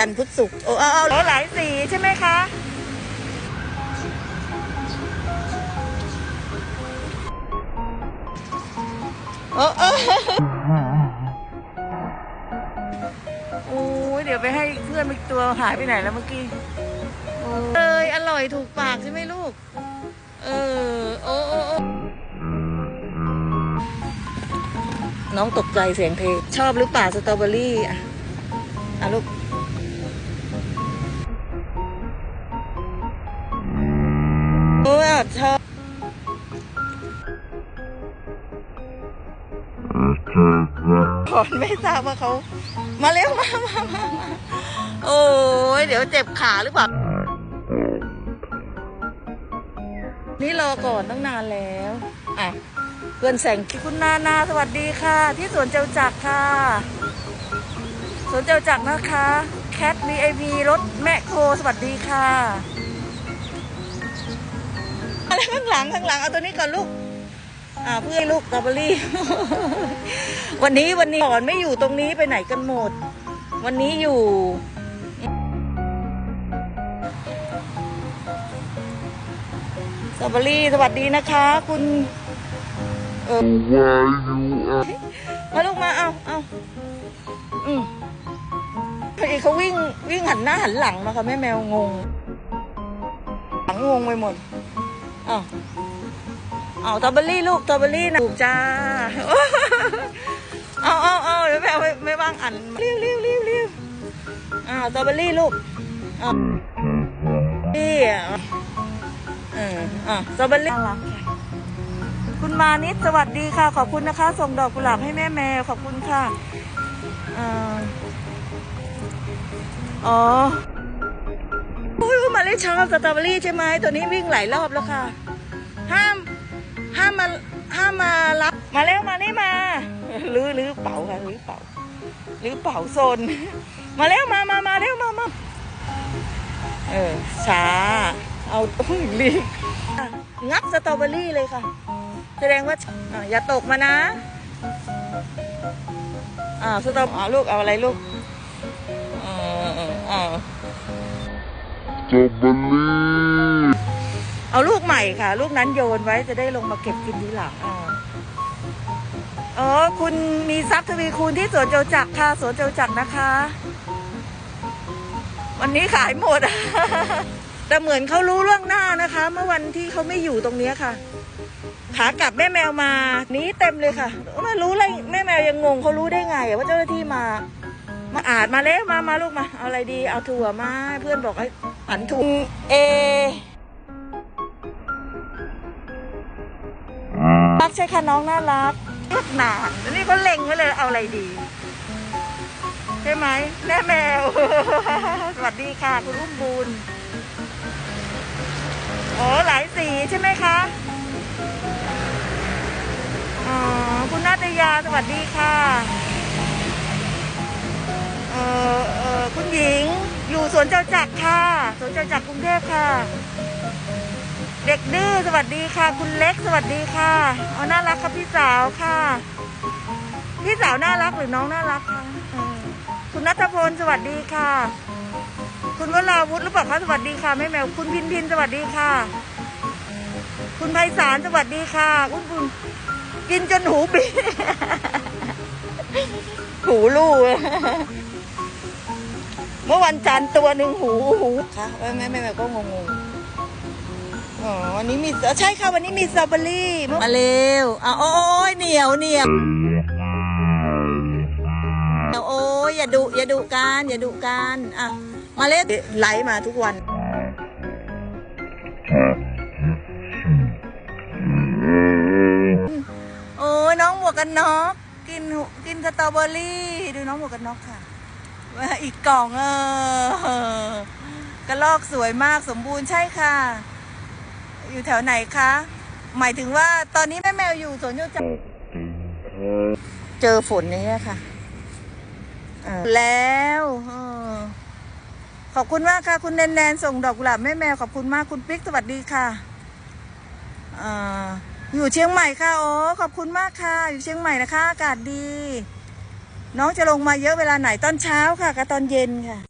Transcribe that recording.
จันทร์พุธศุกร์โอ้เอาเอาเอาหลายสีใช่ไหมคะโอ้เออโอ้ยเดี๋ยวไปให้เพื่อนอีกตัวหายไปไหนแล้วเมื่อกี้โอ้เอยอร่อยถูกปากใช่ไหมลูก เออโอ้โอ้โอ้น้องตกใจเสียงเพลงชอบหรือเปล่าสตรอเบอรี่อะอะลูก โอ้ยอะชอบขอนไม่ทราบว่าเขา มาเร็วมามามามาโอ้ยเดี๋ยวเจ็บขาหรือเปล่า นี่รอก่อนตั้งนานแล้วอะเพื่อนแสงคุณนานาสวัสดีค่ะ ที่สวนเจ้าจักรค่ะ สวนเจ้าจักรนะคะ แคท VIP รถแมคโครสวัสดีค่ะางหลังข้างหลังเอาตัวนี้ก่อนลูกอ่าเพื่อนลูกสตรอเบอรี่ วันนี้วันนี้ก่อนไม่อยู่ตรงนี้ไปไหนกันหมด วันนี้อยู่สตรอเบอรี่สวัสดีนะคะ คุณเออมาลูกมาเอาเอาอืมพอดีเขาวิ่งวิ่งหันหน้าหันหลังมาค่ะแม่แมวงง หลังงงไปหมด อ้าวเอาตอเบอรี่ลูกตอเบอรี่นะถูกจ้าเอาเอาเอาเดี๋ยวแม่ไม่ไม่ว่างอันเรียวเรียวเรียวเรียวอ้าวตอเบอรี่ลูกอ้าวนี่อะเอออะตรอเบอรี่ค่ะคุณมานิดสวัสดีค่ะ ขอบคุณนะคะ ส่งดอกกุหลาบให้แม่แมวขอบคุณค่ะอ่าอ๋ ออุ้ยมาเลยชอบสตรอเบอรี่ใช่ไหมตัวนี้วิ่งหลายรอบแล้วค่ะ ห้ามห้ามมาห้ามมารับมาเร็วมานี่มาลื้อลื้อเป๋าค่ะลื้อเป๋าลื้อเป๋าโซน มาเร็วมามามาเร็วมามาเออช้าเอาอุ้ยรีบงับสตรอเบอรี่เลยค่ะ แสดงว่าออย่าตกมานะอ่าสตรอเบอ๋อลูกเอาอะไรลูก strawberry เอาลูกใหม่ค่ะ ลูกนั้นโยนไว้จะได้ลงมาเก็บกินทีหลังอ๋อคุณมีทรัพย์ทวีคูณที่สวนเจ้าจักรค่ะสวนเจ้าจักรนะคะ วันนี้ขายหมด แต่เหมือนเขารู้ล่วงหน้านะคะ เมื่อวันที่เขาไม่อยู่ตรงนี้ค่ะ ขากลับแม่แมวมานี้เต็มเลยค่ะไมารู้อะไรแม่แมวยังงงเขารู้ได้ไงว่าเจ้าหน้าที่มา มาอาดมาแล้วมามาลูกมา เอาอะไรดีเอาถั่วมา เพื่อนบอกให้ หันถุงเอรักใช่ค่ะน้องน่ารักรักนานแล้วนี่เขาเล็งไว้เลยเอาอะไรดี ใช่ไหมแม่แมว สวัสดีค่ะ คุณอุ้มบุญโอ้หลายสีใช่ไหมคะอ๋อคุณนาตยาสวัสดีค่ะ วนเจ้าจักรค่ะ สวนเจ้าจักรกรุงเทพค่ะ เด็กดื้อสวัสดีค่ะ คุณเล็กสวัสดีค่ะเอาน่ารักครับพี่สาวค่ะ พี่สาวน่ารักหรือน้องน่ารักคะคุณนัทพลสวัสดีค่ะ คุณวราวุฒิหรือเปล่าคะสวัสดีค่ะแม่แมวคุณพินพินสวัสดีค่ะ คุณไพศาลสวัสดีค่ะอุ้นบุญกินจนหูบีหูลู่ วันจันทร์ตัวหนึ่งหูหูค่ะแม่แม่แม่ก็งงๆอ๋อวันนี้มีใช่ค่ะวันนี้มีสตรอเบอรี่มาเร็วอะโอ้ยเหนียวเหนียวเหนียวโอ้ยอย่าดุอย่าดุกันอย่าดุกันอะมาเล่นไลฟ์มาทุกวันโอ้ยน้องหมวกกันน็อกกินหุกินสตรอเบอรี่ ดูน้องหมวกกันน็อกค่ะว่า อีกกล่องเออกระลอกสวยมากสมบูรณ์ใช่ค่ะ อยู่แถวไหนคะ หมายถึงว่าตอนนี้แม่แมวอยู่สวนโยจักเจอฝนอย่างเงี้ค่ะแล้วออขอบคุณมากค่ะ คุณแนนแนนส่งดอกกุหลาบแม่แมวขอบคุณมากคุณปิ๊กสวัสดีค่ะออยู่เชียงใหม่ค่ะโอ้ขอบคุณมากค่ะ อยู่เชียงใหม่นะคะ อากาศดี น้องจะลงมาเยอะเวลาไหนตอนเช้าค่ะกับตอนเย็นค่ะ